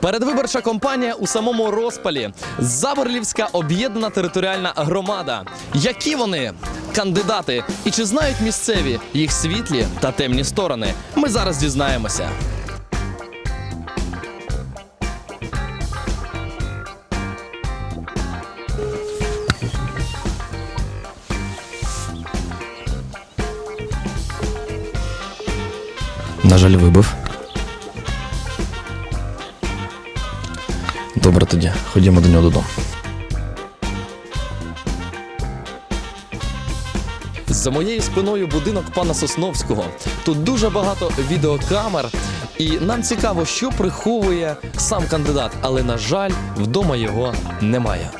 Передвиборча кампанія у самому розпалі. Заборлівська об'єднана територіальна громада. Які вони кандидати? І чи знають місцеві їх світлі та темні сторони? Ми зараз дізнаємося. На жаль, вибив. Тоді, ходімо до нього додому. За моєю спиною будинок пана Сосновського. Тут дуже багато відеокамер, і нам цікаво, що приховує сам кандидат, але на жаль, вдома його немає.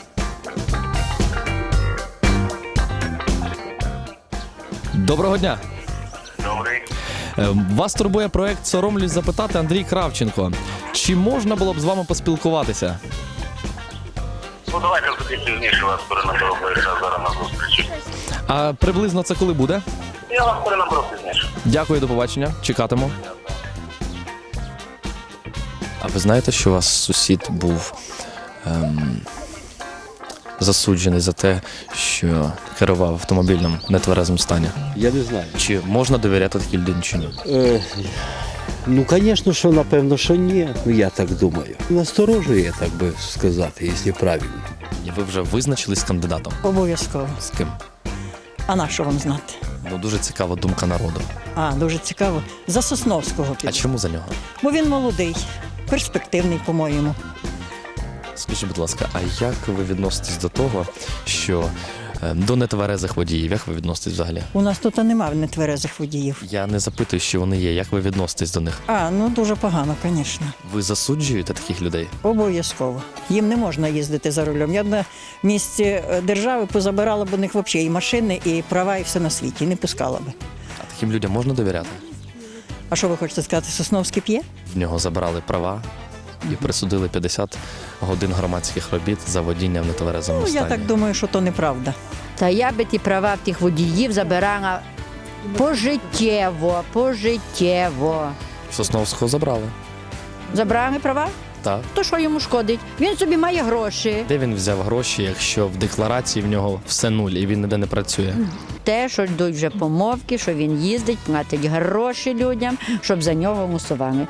Доброго дня! Добрий. Е, Вас турбує проект Соромлюсь запитати Андрій Кравченко. Чи можна було б з вами поспілкуватися? Ну давайте тоді пізніше вас перенаберу, бо зараз на зустрічі. А приблизно це коли буде? Я вас перенаберу пізніше. Дякую, до побачення. Чекатиму. А ви знаєте, що у вас сусід був ем, засуджений за те, що керував автомобілем в нетверезому стані? Я не знаю. Чи можна довіряти такій людині чи ні? Е, ну, звісно, що напевно, що ні. Ну, я так думаю. Насторожує, так би сказати, якщо правильно. І ви вже визначились з кандидатом? Обов'язково. З ким? А на що вам знати? Ну дуже цікава думка народу. А, дуже цікаво. За Сосновського А чому за нього? Бо він молодий, перспективний, по-моєму. Скажіть, будь ласка, а як ви відноситесь до того, що до нетверезих водіїв, як ви відноситесь взагалі? У нас тут немає нетверезих водіїв. Я не запитую, що вони є. Як ви відноситесь до них? А, ну дуже погано, звісно. Ви засуджуєте таких людей? Обов'язково. Їм не можна їздити за рулем. Я б на місці е, держави позабирала б у них взагалі і машини, і права, і все на світі. Не пускала би. А таким людям можна довіряти? А що ви хочете сказати, Сосновський п'є? В нього забрали права і присудили 50 годин громадських робіт за водіння в нетверезому Ну, стані. я так думаю, що то неправда. Та я би ті права в тих водіїв забирала пожиттєво, пожиттєво. Сосновського забрали. Забрали права? Так. То що йому шкодить? Він собі має гроші. Де він взяв гроші, якщо в декларації в нього все нуль і він ніде не працює? Те, що йдуть вже помовки, що він їздить, платить гроші людям, щоб за нього голосували.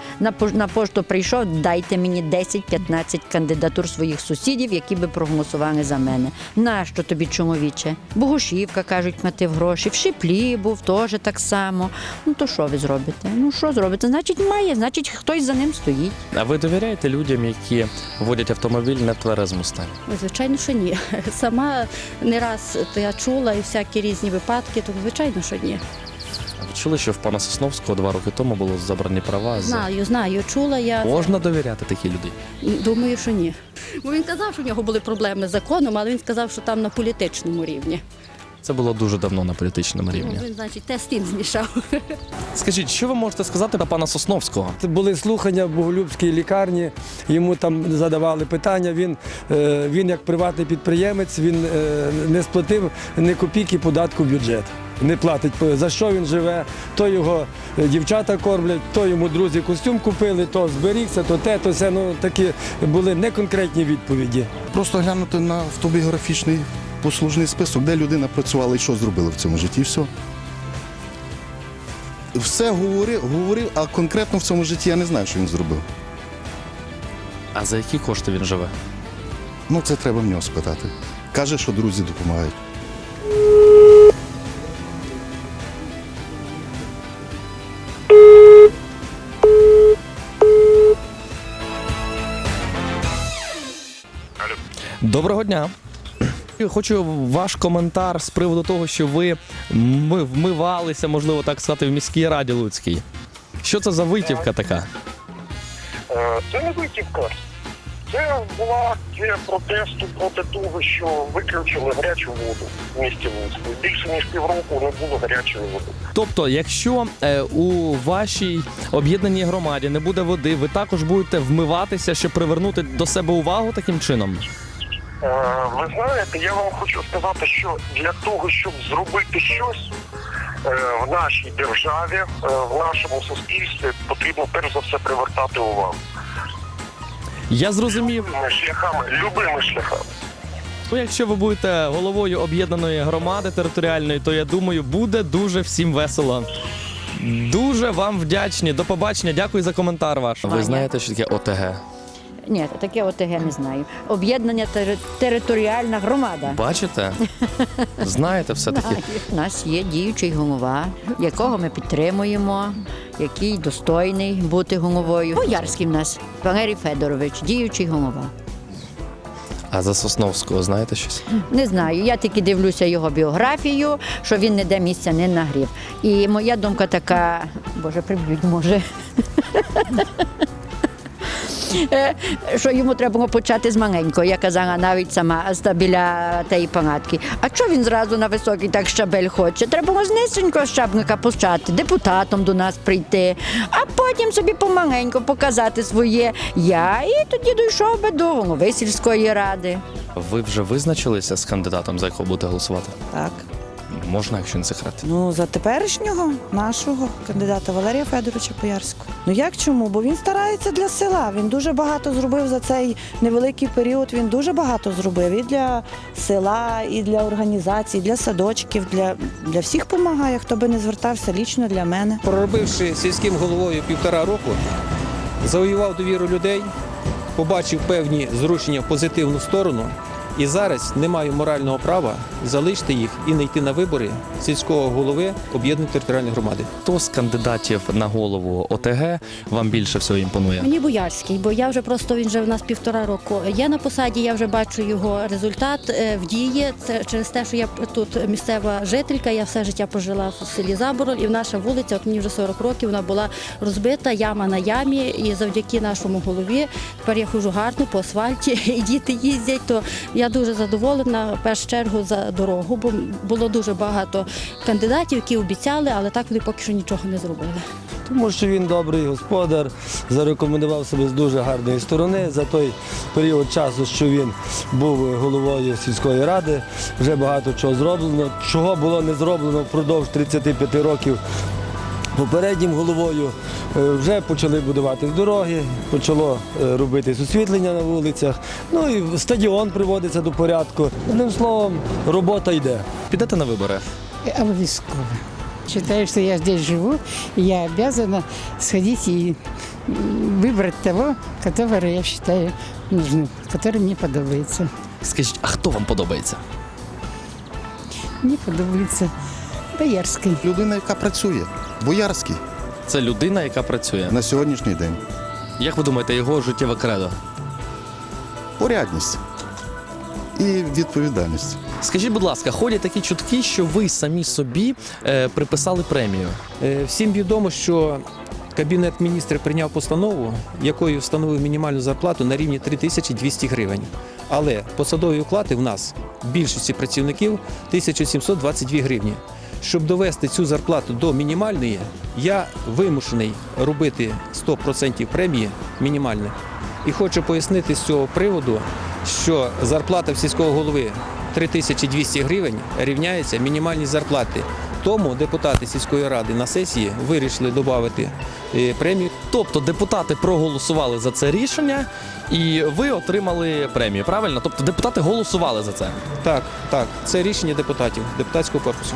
На, пошту прийшов, дайте мені 10-15 кандидатур своїх сусідів, які би проголосували за мене. Нащо тобі, чоловіче? Богушівка, кажуть, платив гроші, в Шиплі був теж так само. Ну то що ви зробите? Ну що зробите? Значить, має, значить, хтось за ним стоїть. А ви довіряєте людям, які водять автомобіль в нетверезому стані? Звичайно, що ні. Сама не раз то я чула і всякі різні випадки, то звичайно, що ні. А ви чули, що в пана Сосновського два роки тому було забрані права? за- Знаю, знаю, чула я. Можна довіряти такій людині? Думаю, що ні. Бо він казав, що в нього були проблеми з законом, але він сказав, що там на політичному рівні. Це було дуже давно на політичному рівні. Ну, він, значить, те тим змішав. Скажіть, що ви можете сказати про пана Сосновського? Це були слухання в Боголюбській лікарні. Йому там задавали питання. Він, е, він як приватний підприємець, він е, не сплатив ні копійки податку в бюджет. Не платить за що він живе, то його е, дівчата кормлять, то йому друзі костюм купили, то зберігся, то те, то все. Ну такі були неконкретні відповіді. Просто глянути на автобіографічний послужний список, де людина працювала і що зробила в цьому житті, і все. Все говорив, говорив, а конкретно в цьому житті я не знаю, що він зробив. А за які кошти він живе? Ну, це треба в нього спитати. Каже, що друзі допомагають. Доброго дня. Хочу ваш коментар з приводу того, що ви ми- вмивалися, можливо, так сказати, в міській раді Луцькій. Що це за витівка така? Е, Це не витівка. Це була акція протесту проти того, що виключили гарячу воду в місті Луцьку. Більше ніж півроку не було гарячої води. Тобто, якщо е, у вашій об'єднаній громаді не буде води, ви також будете вмиватися, щоб привернути до себе увагу таким чином? Е, Ви знаєте, я вам хочу сказати, що для того, щоб зробити щось е, в нашій державі, е, в нашому суспільстві, потрібно перш за все привертати увагу. Я зрозумів. Любими шляхами, любими шляхами. Ну, якщо ви будете головою об'єднаної громади територіальної, то я думаю, буде дуже всім весело. Дуже вам вдячні. До побачення. Дякую за коментар ваш. Ви знаєте, що таке ОТГ? Ні, таке ОТГ не знаю. Об'єднання тери- територіальна громада. Бачите? Знаєте все-таки. У нас є діючий голова, якого ми підтримуємо, який достойний бути головою. Боярський в нас Валерій Федорович, діючий голова. А за Сосновського знаєте щось? Не знаю, я тільки дивлюся його біографію, що він ніде місця не нагрів. І моя думка така, боже, приб'ють може. Е, Що йому треба було почати з маленького, я казала навіть сама біля тієї палатки. А чого він зразу на високий так щабель хоче? Треба було з низенького щабника почати, депутатом до нас прийти, а потім собі помаленьку показати своє я. І тоді дійшов би до голови сільської ради. Ви вже визначилися з кандидатом, за якого будете голосувати? Так. Можна, якщо не секрет. Ну, за теперішнього нашого кандидата Валерія Федоровича Поярського. Ну як чому? Бо він старається для села. Він дуже багато зробив за цей невеликий період. Він дуже багато зробив і для села, і для організацій, і для садочків, для, для всіх допомагає, хто би не звертався лічно для мене. Проробивши сільським головою півтора року, завоював довіру людей, побачив певні зрушення в позитивну сторону. І зараз не маю морального права залишити їх і не йти на вибори сільського голови об'єднаної територіальної громади. Хто з кандидатів на голову ОТГ вам більше всього імпонує? Мені боярський, бо я вже просто він вже в нас півтора року. є на посаді, я вже бачу його результат е, в дії. Це через те, що я тут місцева жителька. Я все життя прожила в селі Забороль, і наша вулиця, от мені вже 40 років, вона була розбита, яма на ямі. І завдяки нашому голові тепер я ходжу гарно по асфальті, і діти їздять. То я дуже задоволена в першу чергу за дорогу, бо було дуже багато кандидатів, які обіцяли, але так вони поки що нічого не зробили. Тому що він добрий господар, зарекомендував себе з дуже гарної сторони. За той період часу, що він був головою сільської ради, вже багато чого зроблено. Чого було не зроблено впродовж 35 років. Попереднім головою вже почали будувати дороги, почало е, робитись освітлення на вулицях. Ну і стадіон приводиться до порядку. Одним словом, робота йде. Підете на вибори? Обовязково. Считаю, что я здесь живу, и я обязана сходить и м, выбрать того, которого я считаю нужным, который мне подобается. Скажіть, а хто вам подобається? Мне подобается Боярской. Людина, яка працює, боярський Це людина, яка працює. на сьогоднішній день. Як ви думаєте, його життєве кредо? Порядність і відповідальність. Скажіть, будь ласка, ходять такі чутки, що ви самі собі е, приписали премію. Е, Всім відомо, що Кабінет міністрів прийняв постанову, якою встановив мінімальну зарплату на рівні 3200 гривень. Але посадові оклади в нас більшості працівників 1722 гривні. Щоб довести цю зарплату до мінімальної, я вимушений робити 100% премії мінімальних. І хочу пояснити з цього приводу, що зарплата в сільського голови 3200 гривень рівняється мінімальній зарплаті. Тому депутати сільської ради на сесії вирішили додати е, премію. Тобто депутати проголосували за це рішення, і ви отримали премію. Правильно? Тобто депутати голосували за це. Так, так, це рішення депутатів, депутатського корпусу.